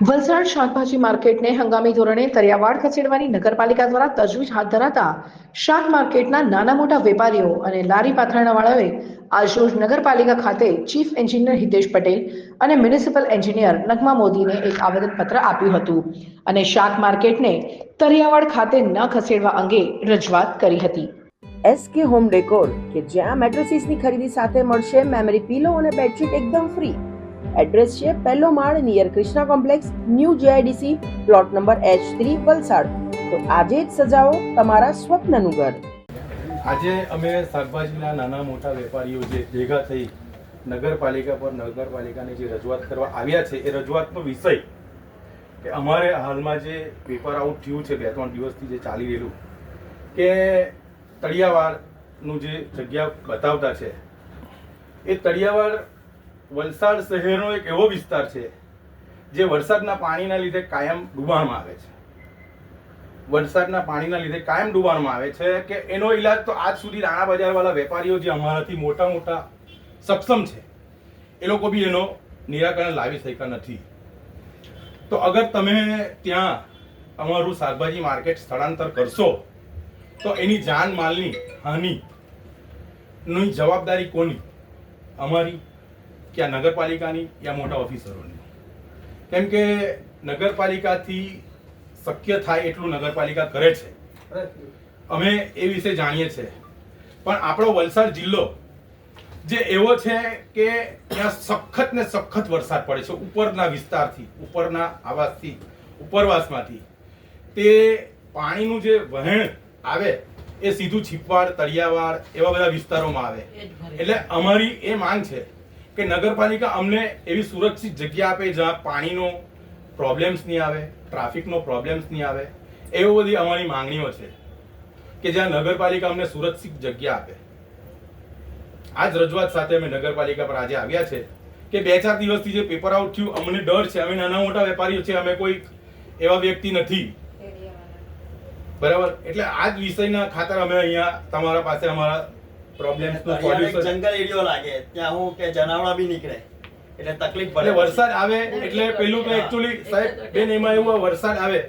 વલસાડ શાકભાજી માર્કેટને હંગામી ધોરણે તરિયાવાડ ખસેડવાની નગરપાલિકા દ્વારા તજવીજ હાથ ધરાતા શાક માર્કેટના નાના મોટા વેપારીઓ અને લારી પાથરણાવાળાઓએ આજરોજ નગરપાલિકા ખાતે ચીફ એન્જિનિયર હિતેશ પટેલ અને મ્યુનિસિપલ એન્જિનિયર નગમા મોદીને એક આવેદનપત્ર આપ્યું હતું અને શાક માર્કેટને તરિયાવાડ ખાતે ન ખસેડવા અંગે રજૂઆત કરી હતી. એસકે હોમ ડેકોર કે જ્યાં મેટ્રેસીસની ખરીદી સાથે મળશે મેમરી પીલો અને બેડશીટ એકદમ ફ્રી એડ્રેસ છે પહેલો માળ near Krishna complex new GIDC plot number H three Valsad. તો આજે જ સજાવો તમારા સ્વપ્નનું ઘર. આજે અમે શાકભાજીના નાના મોટા વેપારીઓ જે ભેગા થઈ નગરપાલિકા પર નગરપાલિકાની જે રજૂઆત કરવા આવ્યા છે, એ રજૂઆતનો વિષય કે અમારે હાલમાં જે પેપર આઉટ થયું છે બે ત્રણ દિવસથી જે ચાલી રહેલું, કે તળિયાવાડનું જે જગ્યા બતાવતા છે, એ તળિયાવાડ વલસાડ શહેરનો એક એવો વિસ્તાર છે, જે વરસાદના પાણીના લીધે કાયમ ડૂબાણમાં આવે છે. વરસાદના પાણીના લીધે કાયમ ડૂબાણમાં આવે છે કે એનો ઈલાજ તો આજ સુધી રાણા બજારવાળા વેપારીઓ જે અમારાથી મોટા મોટા સક્ષમ છે, એ લોકો બી એનો નિરાકરણ લાવી શક્યા નથી. તો અગર તમે ત્યાં અમારું શાકભાજી માર્કેટ સ્થળાંતર કરશો, તો એની જાન માલની હાનિ જવાબદારી કોની? અમારી કે આ નગરપાલિકાની યા મોટા ઓફિસરોની? કેમ કે નગરપાલિકાથી શક્ય થાય એટલું નગરપાલિકા કરે છે. અમે એ વિશે જાણીએ છીએ પણ આપણો વલસાડ જિલ્લો જે એવો છે કે ત્યાં સખત ને સખત વરસાદ પડે છે. ઉપરના વિસ્તારથી ઉપરના આવાસથી ઉપરવાસમાંથી. તે પાણીનું જે વહેણ આવે એ સીધું છીપવાડ તળિયાવાડ એવા બધા વિસ્તારોમાં આવે. એટલે અમારી એ માંગ છે કે નગરપાલિકા અમને એવી સુરક્ષિત જગ્યા આપે જ્યાં પાણીનો પ્રોબ્લેમ્સ નહીં આવે ટ્રાફિકનો પ્રોબ્લેમ્સ નહીં આવે એવી બધી અમારી માંગણીઓ છે કે જ્યાં નગરપાલિકા અમને સુરક્ષિત જગ્યા આપે. આ જ રજૂઆત સાથે અમે નગરપાલિકા પર આજે આવ્યા છે કે બે ચાર દિવસથી જે પેપર આઉટ થયું અમને ડર છે. અમે નાના મોટા વેપારીઓ છે અમે કોઈ એવા વ્યક્તિ નથી. બરાબર? એટલે આ જ વિષયના ખાતર અમે અહીંયા તમારા પાસે અમારા પ્રોબ્લેમ્સ નો એક જંગલ એરિયો લાગે ત્યાં હું કે જનાવડા બી નીકળે એટલે તકલીફ પડે. વરસાદ આવે એટલે પેલું તો એકચ્યુઅલી સાહેબ બેન એમાં એવું વરસાદ આવે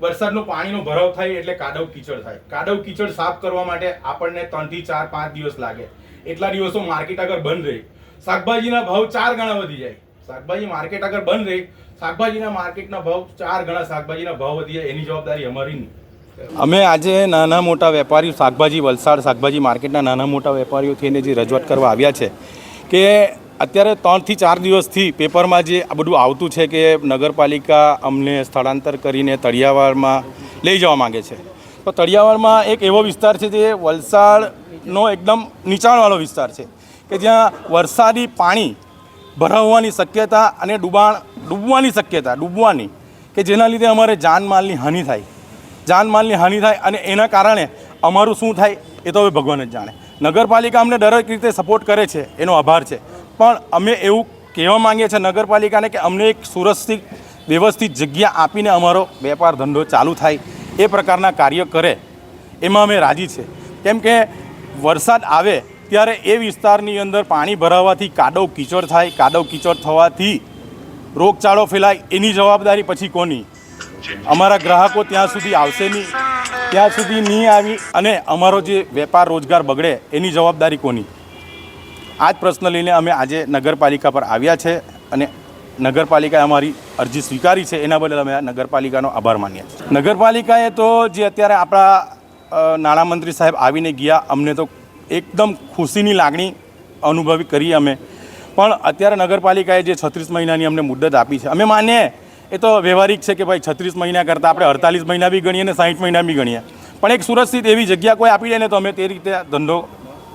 વરસાદનો પાણીનો ભરાવ થાય એટલે કાદવ કીચડ થાય. કાદવ કીચડ સાફ કરવા માટે આપણને ત્રણથી ચાર પાંચ દિવસ લાગે. એટલા દિવસો માર્કેટ આગળ બંધ રહી શાકભાજીના ભાવ ચાર ગણા વધી જાય. શાકભાજી માર્કેટ આગળ બંધ રહી શાકભાજીના માર્કેટના ભાવ ચાર ગણા શાકભાજીના ભાવ વધી જાય એની જવાબદારી અમારી નહીં અમે આજે નાના મોટા વેપારીઓ, શાકભાજી, વલસાડ શાકભાજી માર્કેટના નાના મોટા વેપારીઓ થઈને જે રજૂઆત કરવા આવ્યા છે કે અત્યારે ત્રણથી ચાર દિવસથી પેપરમાં જે આ બધું આવતું છે કે નગરપાલિકા અમને સ્થળાંતર કરીને તળિયાવાડમાં લઈ જવા માગે છે. તો તળિયાવાડમાં એક એવો વિસ્તાર છે જે વલસાડનો એકદમ નીચાણવાળો વિસ્તાર છે કે જ્યાં વરસાદી પાણી ભરાવવાની શક્યતા અને ડૂબાણ, ડૂબવાની શક્યતા, ડૂબવાની કે જેના લીધે અમારે જાનમાલની હાનિ થાય. જાનમાલની હાનિ થાય અને એના કારણે અમારું શું થાય એ તો હવે ભગવાન જ જાણે. નગરપાલિકા અમને દરેક રીતે સપોર્ટ કરે છે, એનો આભાર છે. પણ અમે એવું કહેવા માંગીએ છીએ નગરપાલિકાને કે અમને એક સુરક્ષિત, વ્યવસ્થિત જગ્યા આપીને અમારો વેપાર ધંધો ચાલુ થાય, એ પ્રકારના કાર્ય કરે, એમાં અમે રાજી છે. કેમ કે વરસાદ આવે ત્યારે એ વિસ્તારની અંદર પાણી ભરાવાથી કાદવ કીચડ થાય, કાદવ કીચડ થવાથી રોગચાળો ફેલાય એની જવાબદારી પછી કોની? અમારા ગ્રાહકો ત્યાં સુધી આવશે નહીં. ત્યાં સુધી નહીં આવી અને અમારો જે વેપાર રોજગાર બગડે એની જવાબદારી કોની? આ જ પ્રશ્ન લઈને અમે આજે નગરપાલિકા પર આવ્યા છે અને નગરપાલિકાએ અમારી અરજી સ્વીકારી છે. એના બદલ અમે નગરપાલિકાનો આભાર માનીએ છીએ. નગરપાલિકાએ તો જે અત્યારે આપણા નાણામંત્રી સાહેબ આવીને ગયા, અમને તો એકદમ ખુશીની લાગણી અનુભવી કરી અમે. પણ અત્યારે નગરપાલિકાએ જે છત્રીસ મહિનાની અમને મુદત આપી છે. અમે માનીએ એ તો વ્યવહારિક છે કે ભાઈ છત્રીસ મહિના કરતાં આપણે અડતાલીસ મહિના બી ગણીએ અને સાઠ મહિના બી ગણીએ. પણ એક સુરક્ષિત એવી જગ્યા કોઈ આપી દે ને તો અમે તે રીતે ધંધો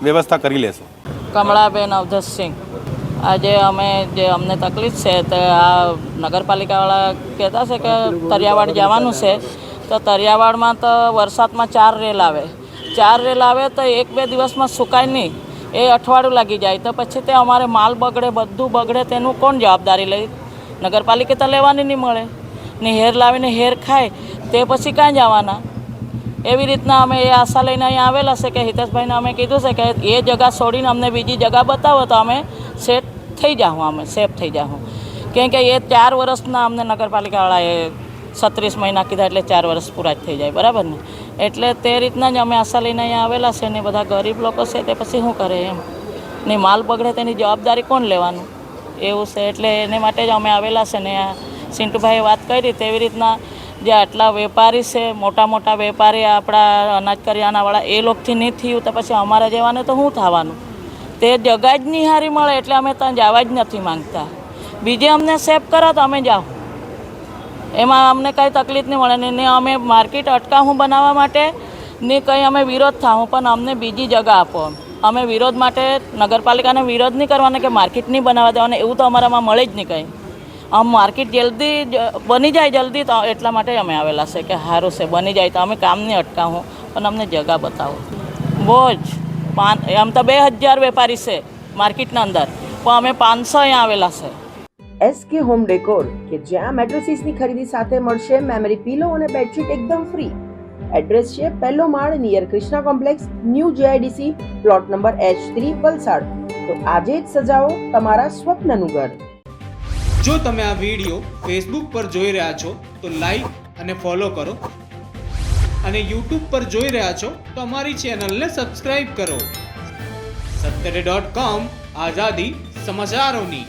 વ્યવસ્થા કરી લેશું. કમળાબેન અવધસસિંહ આજે અમે જે અમને તકલીફ છે તે આ નગરપાલિકાવાળા કહેતા છે કે તરિયાવાડ જવાનું છે. તો તરિયાવાડમાં તો વરસાદમાં ચાર રેલ આવે. ચાર રેલ આવે તો એક બે દિવસમાં સુકાય નહીં. એ અઠવાડિયું લાગી જાય. તો પછી તે અમારે માલ બગડે, બધું બગડે તેનું કોણ જવાબદારી લે? નગરપાલિકા તો લેવાની નહીં મળે. ને હેર લાવીને હેર ખાય, તે પછી ક્યાં જવાના? એવી રીતના અમે એ આશા લઈને અહીંયા આવેલા છે કે હિતેશભાઈને અમે કીધું છે કે એ જગા છોડીને અમને બીજી જગા બતાવો તો અમે સેટ થઈ જાઉં અમે સેફ થઈ જાઉં કેમ કે એ ચાર વર્ષના અમને નગરપાલિકાવાળાએ છત્રીસ મહિના કીધા એટલે ચાર વર્ષ પૂરા જ થઈ જાય, બરાબર ને? એટલે તે રીતના જ અમે આશા લઈને અહીંયા આવેલા છે ને બધા ગરીબ લોકો છે તે પછી શું કરે એમ? ને માલ બગડે તેની જવાબદારી કોણ લેવાનું? એવું છે એટલે એને માટે જ અમે આવેલા છે ને આ સિન્ટુભાઈએ વાત કરી તેવી રીતના જે આટલા વેપારી છે, મોટા મોટા વેપારી, આપણા અનાજ કરિયાણાવાળા, એ લોકોથી નહીં થયું તો પછી અમારા જેવાને તો શું થવાનું? તે જગા જ નહીં હારી મળે એટલે અમે ત્યાં જવા જ નથી માંગતા. બીજે અમને સેફ કરો તો અમે જાઓ. એમાં અમને કાંઈ તકલીફ નહીં મળે ને અમે માર્કેટ અટકાવું બનાવવા માટે ને કંઈ અમે વિરોધ થાવું પણ અમને બીજી જગા આપો અમે વિરોધ માટે નગરપાલિકાને વિરોધ નહીં કરવાનો કે માર્કેટ નહીં બનાવવા દેવાને, એવું તો અમારામાં મળે જ નહીં કંઈ. આમ માર્કેટ જલ્દી બની જાય જલ્દી તો એટલા માટે અમે આવેલા છે કે સારું છે, બની જાય તો અમે કામની અટકાવું, પણ અમને જગા બતાવો. બહુ જ પાન, આમ તો બે હજાર વેપારી છે માર્કેટના અંદર, પણ અમે પાંચસો અહીંયા આવેલા છે. એસકે હોમ ડેકોર કે જ્યાં મેટ્રેસીસની ખરીદી સાથે મળશે મેમરી પીલો અને બેડશીટ એકદમ ફ્રી એડ્રેસ છે પહેલો માળ near Krishna complex, new GIDC plot number H three Valsad તો આજે જ સજાવો તમારા સ્વપ્નનું ઘર. જો તમે આ વીડિયો ફેસબુક પર જોઈ રહ્યા છો, તો લાઈક અને ફોલો કરો. અને યુટ્યુબ પર જોઈ રહ્યા છો, તો અમારી ચેનલને સબસ્ક્રાઈબ કરો. સત્તરે ડોટ કોમ આઝાદી સમાચારોની.